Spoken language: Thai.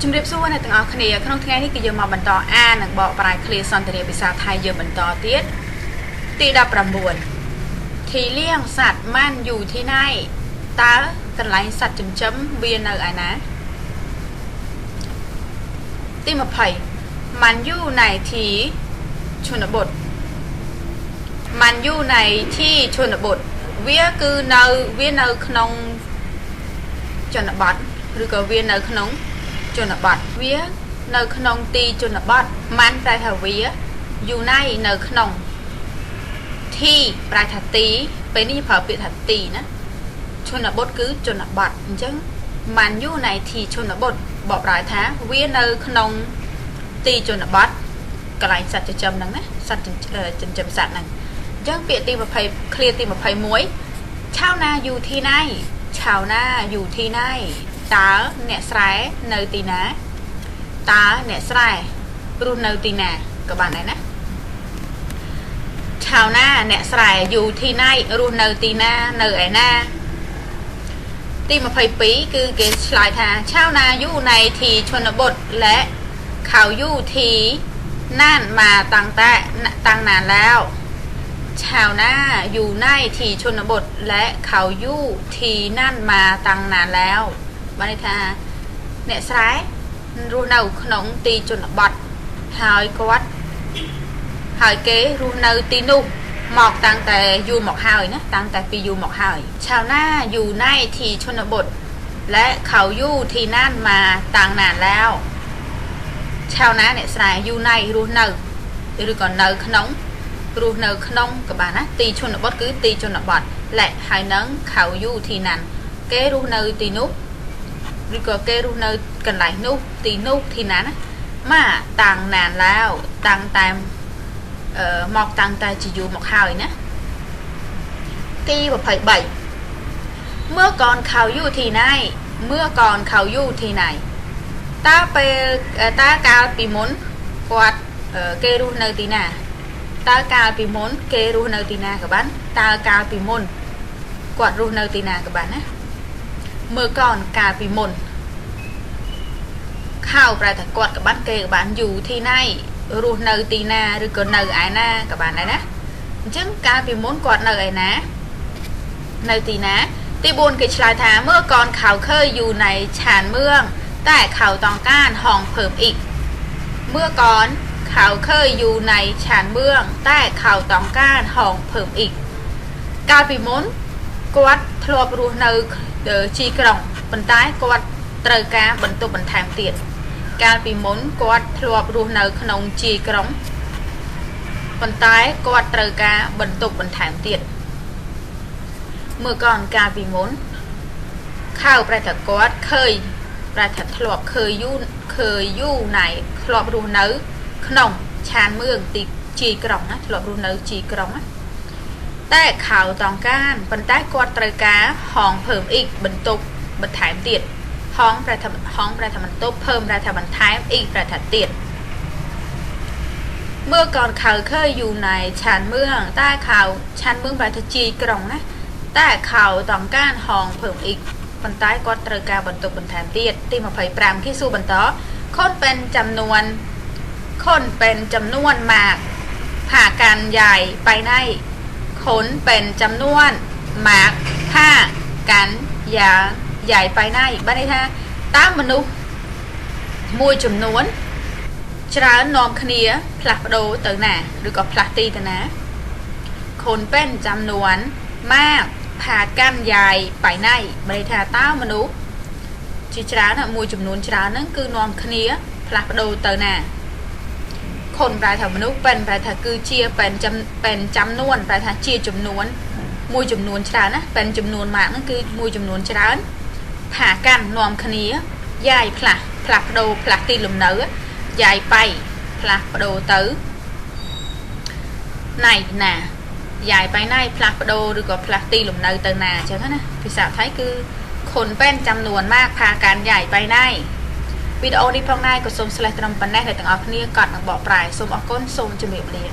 จุดเรียบสู้ในต่างอ่าๆคะแนนขนมที่นี่ก็ยังมาบรรทอนแอนหนังเบาปลายเคลียร์ซอนเตเรียภาษาไทยเยังบรรทอเตี้ยตีดับประมวลทีเลี้ยงสัตว์มั่นอยู่ที่ไหนตากันไหลสัตว์จุ่มจ้ำเบียนอะไรนะตีมาไผ่มันอยู่ในที่ชนบทมันอยู่ในที่ชนบทเวียคือเนเวียนเนขนมชนบัทหรือก็เวียนเนขนม ជនបទវា នៅក្នុងទីជនបទមិនប្រែថាវាយូណៃនៅក្នុងទីប្រែថាទីពេលនេះប្រើពាក្យថាទីណាជនបទគឺជនបទអញ្ចឹង Man Unity ជនបទបកប្រែថាវានៅក្នុងទីជនបទកន្លែងសត្វចិញ្ចឹមហ្នឹងណាសត្វចិញ្ចឹមសត្វហ្នឹងអញ្ចឹងពាក្យទី20ឃ្លាទី21ឆៅណាយូធីណៃឆៅណាយូធីណៃ ตาเนสไรเนตินาตาเนสไรรูเนตินากับบ้านไหนนะชาวนาเนสไรอยู่ที่ไหนรูเนตินาเนไอนาตีมาพายปีคือเกสลายทาชาวนาอยู่ในทีชนบทและเขาอยู่ทีนั่นมาตั้งแต่ตั้งนานแล้ว ชาวนาอยู่ในทีชนบทและเขาอยู่ทีนั่นมาตั้งนานแล้ว บันท่าเนสไรรูนเอาขนมตีจนบดหายกวาดหายเก๋รูนเอาตีนุ่หมอกตั้งแต่อยู่หมอกหายนะตั้งแต่ปีอยู่หมอกหายชาวหน้าอยู่ในทีชนบทและเขาอยู่ทีนั่นมาต่างนานแล้วชาวนาเนสายอยู่ในรูนเอาหรือก่อนเอาขนมรูนเอาขนมกับบานะตีชนบทคือตีชนบทและหายนังเขาอยู่ทีนั่นเก๋รูนเอาตีนุ่ ឬក៏គេរស់នៅកន្លែងនោះទីនោះទីណាណាម៉ាតាំងណានឡាវតាំងតែអឺមកតាំងតែជាយូរមកហើយណាទី23មើកនខៅយូទីណៃមើកនខៅយូទីណៃតើពេលតើកាលពីមុនគាត់គេរស់នៅទីណាតើកាលពីមុនគេរស់នៅទីណាក៏បានតើកាលពីមុនគាត់រស់នៅទីណាក៏បានណា มื่อก่อนกาปิมนข่าวประถกอดกับบ้านเกกับ้านอยู่ที่ไหนรูนเนอตีนาหรือก็เนอไอนากับบ้านไหนนะจึงกาปิมนกอดนอไอนาเนตีนาตีบุญกิชลายถาเมื่อก่อนข่าวเคยอยู่ในชานเมือง แต่ข่าวตองก้านห้องเพิ่มอีก เมื่อก่อนข่าวเคยอยู่ในชานเมือง แต่ข่าวตองก้านห้องเพิ่มอีก กาปิมนกวดทลบรูนเน ជីក្រុងប៉ុន្តែគាត់ត្រូវការបន្ទប់បន្ថែមទៀតកាលពីមុនគាត់ធ្លាប់រស់នៅក្នុងជីក្រុងប៉ុន្តែគាត់ត្រូវការបន្ទប់បន្ថែមទៀតមើលកនកាលពីមុនខៅប្រែថាគាត់ឃើញប្រែថាធ្លាប់ឃើញយូរឃើញយូរណៃធ្លាប់រស់នៅ ក្នុងឆានមឿងទីជីក្រុងណាធ្លាប់រស់នៅជីក្រុងណា แต่ข่าวตองการบรรใต้กวาดตรกาห้องเพิ่มอีกบรรทุกบรรทายเตียดห้องประธานห้องประธานบรรทุกเพิ่มประธานบรรทายอีกประธานเตียดเมื่อก่อนข่าวเคยอยู่ในชานเมืองใต้ข่าวชานเมืองประทจีกรองนะแต่ข่าวตองการห้องเพิ่มอีกบรรใต้กวาดตรกาบรรทุกบรรทายเตียดที่มาเผยแปรามที่สู่บรรทอคนเป็นจำนวนคนเป็นจำนวนมากผ่าการใหญ่ไปใน ขนเป็นจำนวนหมากผ้ากันยาใหญ่ไปหน้าอีกบ้านได้ท่ตามมนุษย์มวยจำนวนชราอนมคเนียพลัดโดตัวหนาหรือก็พลัดตีตัวนะขนเป็นจำนวนมากผ่ากันใหญ่ไปหน้าบ้านได้ท่าตามมนุษย์ชราหน้ามวยจำนวนชรานั่นคือนอมคเนียพลัดโดตัวหนา คนแปลถามนุษเป็นแปลถาคือเชียเป็นจำเป็นจำนวนแปลถาเชียจำนวนมวยจำนวนชรานะเป็นจำนวนมากนั่นคือมวยจำนวนชราผ่ากันนอมคณียายผลักผลักโดผลักตีลมเนื้อยายไปผลักโดตื้อไหนน่ะยายไปในผลักโดหรือก็ผลักตีลมเนื้อเตอร์นาใช่ไหมนะภาษาไทยคือคนเป็นจำนวนมากผ่ากันใหญ่ไปใน វីដេអូនេះផងដែរក៏សូមស្លេះត្រឹមប៉ុណ្ណេះអ្នកទាំងអស់គ្នាកត់នឹងបកប្រែសូមអរគុណសូមជម្រាបលា